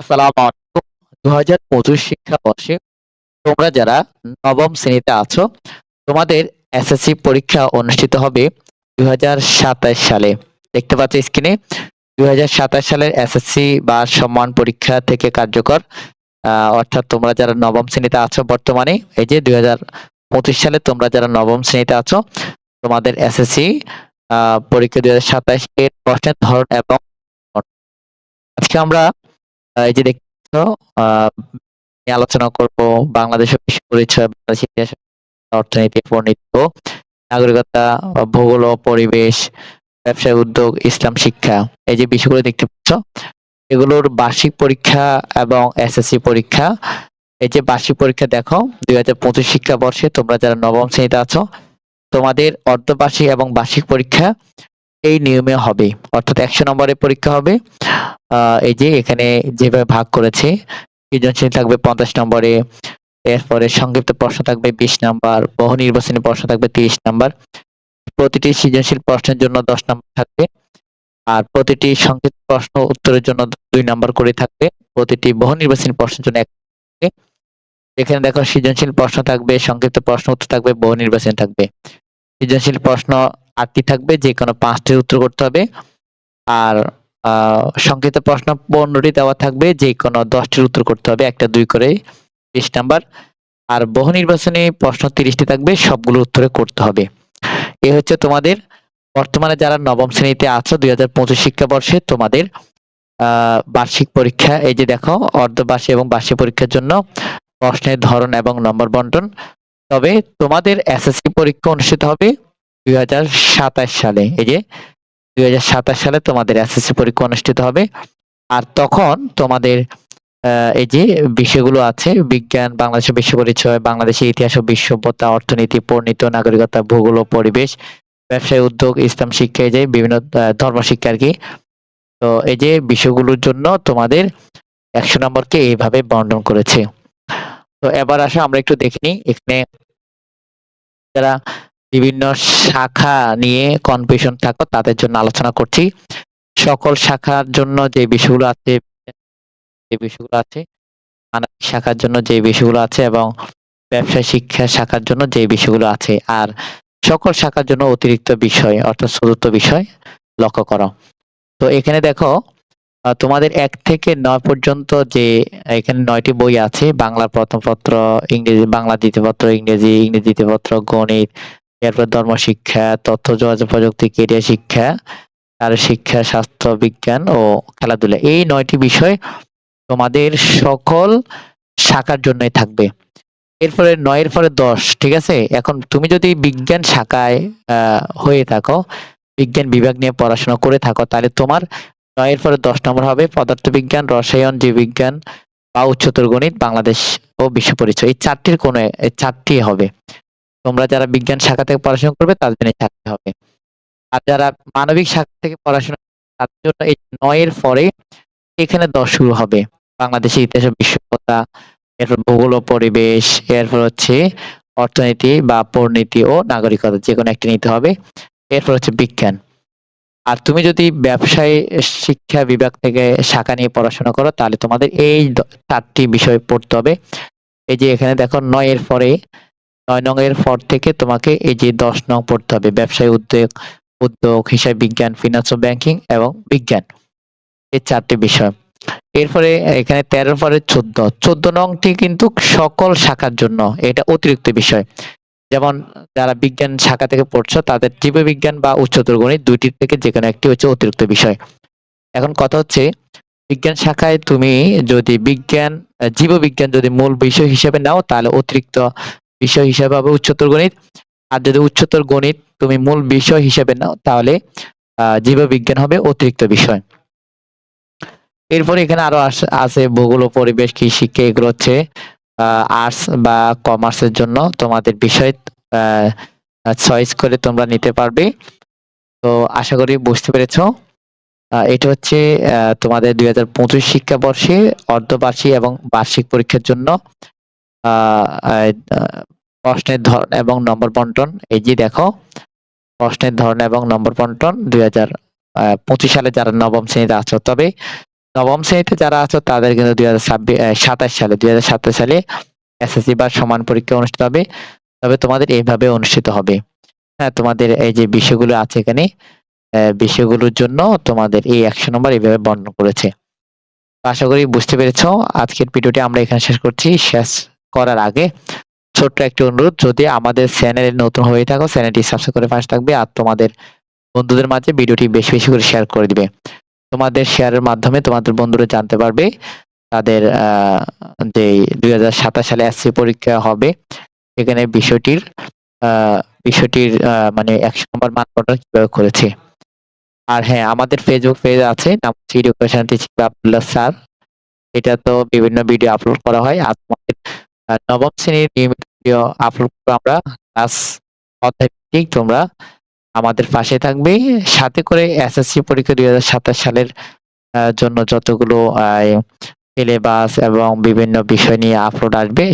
আসসালামু আলাইকুম। ২০২৫ শিক্ষাবর্ষে তোমরা যারা নবম শ্রেণীতে আছো, তোমাদের এসএসসি পরীক্ষা অনুষ্ঠিত হবে ২০২৭ সালে। দেখতে পাচ্ছ স্ক্রিনে ২০২৭ সালের এসএসসি বা সম্মান পরীক্ষা থেকে কার্যকর অর্থাৎ তোমরা যারা নবম শ্রেণীতে আছো বর্তমানে এই যে ২০২৫ সালে তোমরা যারা নবম শ্রেণীতে আছো, তোমাদের এসএসসি পরীক্ষা ২০২৭ এর প্রশ্নের ধরন এবং আজকে আমরা এই যে নিয়ে আলোচনা করব বাংলাদেশের বিশ্ব পরিচয়, বাংলাদেশ ইতিহাস, অর্থনীতি, ও নাগরিকতা, ভূগোল পরিবেশ, ব্যবসায় উদ্যোগ, ইসলাম শিক্ষা। এই যে বিষয়গুলো দেখতে পাচ্ছ, এগুলোর বার্ষিক পরীক্ষা এবং এসএসসি পরীক্ষা। এই যে বার্ষিক পরীক্ষা দেখো ২০২৫ শিক্ষাবর্ষে তোমরা যারা নবম শ্রেণীতে আছো, তোমাদের অর্ধবার্ষিক এবং বার্ষিক পরীক্ষা এই নিয়মে হবে। অর্থাৎ ১০০ নম্বরের পরীক্ষা হবে। এই যে এখানে যেভাবে ভাগ করেছে, সৃজনশীল থাকবে ৫০ নম্বরে, এরপরে সংক্ষিপ্ত প্রশ্ন থাকবে বিশ নম্বর বহু নির্বাচনী প্রশ্ন থাকবে তিরিশ নম্বর প্রতিটি সৃজনশীল প্রশ্নের জন্য দশ নম্বর থাকবে। আর প্রতিটি সংক্ষিপ্ত প্রশ্ন উত্তরের জন্য দুই নম্বর করে থাকবে। প্রতিটি বহু নির্বাচনী প্রশ্নের জন্য এক। এখানে দেখো সৃজনশীল প্রশ্ন থাকবে, সংক্ষিপ্ত প্রশ্ন উত্তর থাকবে, বহু নির্বাচন থাকবে। সৃজনশীল প্রশ্ন ৮ টি থাকবে, যেকোনো ৫ টির উত্তর করতে হবে। আর সংক্ষিপ্ত প্রশ্ন ১৫ টি দেওয়া থাকবে, যে কোনো দশটির উত্তর করতে হবে। একটা দুই করে ২০ নাম্বার। আর বহু নির্বাচনী প্রশ্ন তিরিশটি থাকবে, সবগুলো উত্তরে করতে হবে। এ হচ্ছে তোমাদের বর্তমানে যারা নবম শ্রেণীতে আছো ২০২৫ শিক্ষাবর্ষে তোমাদের বার্ষিক পরীক্ষা। এই যে দেখো অর্ধবার্ষিক এবং বার্ষিক পরীক্ষার জন্য প্রশ্নের ধরন এবং নম্বর বন্টন। তবে তোমাদের এসএসসি পরীক্ষা অনুষ্ঠিত হবে ২০২৭ সালে। এই যে ২০২৭ সালে তোমাদের এসএসসি পরীক্ষা অনুষ্ঠিত হবে। আর তখন তোমাদের এই যে বিষয়গুলো আছে বিজ্ঞান, বাংলাদেশের বিশ্ব পরিচয়, বাংলাদেশের ইতিহাস ও বিশ্ব সভ্যতা, অর্থনীতি, পরিণীতি নাগরিকতা, ভূগোল ও পরিবেশ, ব্যবসায় উদ্যোগ, ইসলাম শিক্ষা এই যে বিভিন্ন ধর্ম শিক্ষা আর কি তো এই যে বিষয়গুলোর জন্য তোমাদের ১০০ নম্বরকে এইভাবে বন্টন করেছে। তো এবার আসো আমরা একটু দেখে। এখানে যারা বিভিন্ন শাখা নিয়ে কনফিউশন থাকো তাদের জন্য আলোচনা করছি। সকল শাখার জন্য যে বিষয়গুলো আছে যে বিষয়গুলো আছে, মানবিক শাখার জন্য যে বিষয়গুলো আছে এবং ব্যবসায় শিক্ষা শাখার জন্য যে বিষয়গুলো আছে। আর সকল শাখার জন্য অতিরিক্ত বিষয় অর্থাৎ চতুর্থ বিষয় লক্ষ্য করো। তো এখানে দেখো তোমাদের এক থেকে নয় পর্যন্ত যে এখানে নয়টি বই আছে। বাংলা প্রথম পত্র, ইংরেজি বাংলা দ্বিতীয় পত্র, ইংরেজি, ইংরেজি দ্বিতীয় পত্র, গণিত, এরপর ধর্ম শিক্ষা, তথ্য যোগাযোগ প্রযুক্তি, ক্যারিয়ার শিক্ষা, আর শিক্ষা, স্বাস্থ্য বিজ্ঞান ও খেলাধুলা। এই নয়টি বিষয় তোমাদের সকল শাখার জন্যই থাকবে। এরপরে ৯ এর পরে ১০ ঠিক আছে? এখন তুমি যদি বিজ্ঞান শাখায় হয়ে থাকো, বিজ্ঞান বিভাগ নিয়ে পড়াশোনা করে থাকো তাহলে তোমার ৯ এর পরে ১০ নম্বর হবে পদার্থবিজ্ঞান, রসায়ন, জীববিজ্ঞান বা উচ্চতর গণিত, বাংলাদেশ ও বিশ্ব পরিচয়। এই ৪ টির কোনো এই ৪ টি হবে। তোমরা যারা বিজ্ঞান শাখা থেকে পড়াশোনা করবে তাদের জন্য এই ৪ টি হবে। আর যারা মানবিক শাখা থেকে পড়াশোনা তাদের জন্য এই ৯ এর পরে এখানে ১০ শুরু হবে। বাংলাদেশের ইতিহাস ও বিশ্ব সভ্যতা, এরপর ভূগোল ও পরিবেশ, এরপর হচ্ছে অর্থনীতি বা পরিণীতি ও নাগরিকতা যেকোনো একটি নিতে হবে। এরপর হচ্ছে বিজ্ঞান। আর তুমি যদি ব্যবসায় শিক্ষা বিভাগ থেকে শাখা নিয়ে পড়াশোনা করো তাহলে তোমাদের এই চারটি ৪ বিষয় পড়তে হবে। এই যে এখানে দেখো নয়ের পরে ৯ নং এর পর থেকে তোমাকে এই যে ১০ নং পড়তে হবে। ব্যবসায় উদ্যোগ, উদ্যোগ, হিসাব বিজ্ঞান, ফিনান্স ব্যাংকিং এবং বিজ্ঞান। এই চারটি বিষয়। এরপরে এখানে ১৩ এর পরে ১৪। ১৪ নংটি কিন্তু সকল শাখার জন্য। এটা অতিরিক্ত বিষয়। যেমন যারা বিজ্ঞান শাখা থেকে পড়ছো তাদের জীববিজ্ঞান বা উচ্চতর গণিত ২ টির থেকে যেকোনো একটি হচ্ছে অতিরিক্ত বিষয়। এখন কথা হচ্ছে বিজ্ঞান শাখায় তুমি যদি বিজ্ঞান জীববিজ্ঞান যদি মূল বিষয় হিসেবে নাও তাহলে অতিরিক্ত বিষয় হিসাবে হবে উচ্চতর গণিত। আর যদি উচ্চতর গণিত তুমি মূল বিষয় হিসেবে নাও তাহলে জীববিজ্ঞান হবে অতিরিক্ত বিষয়। এরপরে এখানে আরও আছে ভূগোল ও পরিবেশ, কৃষি শিক্ষা এগুলো হচ্ছে আর্টস বা কমার্সের জন্য তোমাদের বিষয় চয়েস করে তোমরা নিতে পারবে। তো আশা করি বুঝতে পেরেছ। এটা হচ্ছে তোমাদের ২০২৫ শিক্ষাবর্ষে অর্ধবার্ষিক এবং বার্ষিক পরীক্ষার জন্য প্রশ্নের ধরন এবং নম্বর বন্টন। এই যে দেখো, প্রশ্নের ধরন এবং নম্বর বন্টন ২০২৫ সালে যারা নবম শ্রেণীতে আছো। তবে নবম শ্রেণীতে যারা আছো, তাদের কিন্তু দুই হাজার সাতাশ সালে, দুই হাজার সাতাশ সালে এসএসসি বা সমান পরীক্ষা অনুষ্ঠিত হবে তবে তোমাদের এইভাবে অনুষ্ঠিত হবে হ্যাঁ তোমাদের এই যে বিষয়গুলো আছে এখানে বিষয়গুলোর জন্য তোমাদের এই একশো নম্বর এইভাবে বর্ণনা করেছে আশা করি বুঝতে পেরেছ আজকের ভিডিওটি আমরা এখানে শেষ করছি শেষ করার আগে ছোট্ট একটি অনুরোধ, যদি আমাদের চ্যানেলে নতুন হয়ে থাকো, চ্যানেলটি সাবস্ক্রাইব করে পাশে থাকবে আর তোমাদের বন্ধুদের মাঝে ভিডিওটি বেশি বেশি করে শেয়ার করে দিবে। তোমাদের শেয়ারের মাধ্যমে তোমাদের বন্ধুরা জানতে পারবে তাদের যে দুই হাজার সাতাশ সালে এসসি পরীক্ষা হবে, এখানে বিষয়টির বিষয়টির মানে একশো নম্বর মান অর্ডার কীভাবে করেছে। আর হ্যাঁ আমাদের ফেসবুক পেজ আছে, নাম হচ্ছে এডুকেশন স্যার এটা তো বিভিন্ন ভিডিও আপলোড করা হয়, আর তোমাদের নবম শ্রেণির নিয়মিত আমরা ক্লাস অধ্যায় তোমরা আমাদের পাশে থাকবে। সাথে করে এসএসসি পরীক্ষা দুই হাজার সাতাশ সালের জন্য যতগুলো সিলেবাস এবং বিভিন্ন বিষয় নিয়ে আপলোড আসবে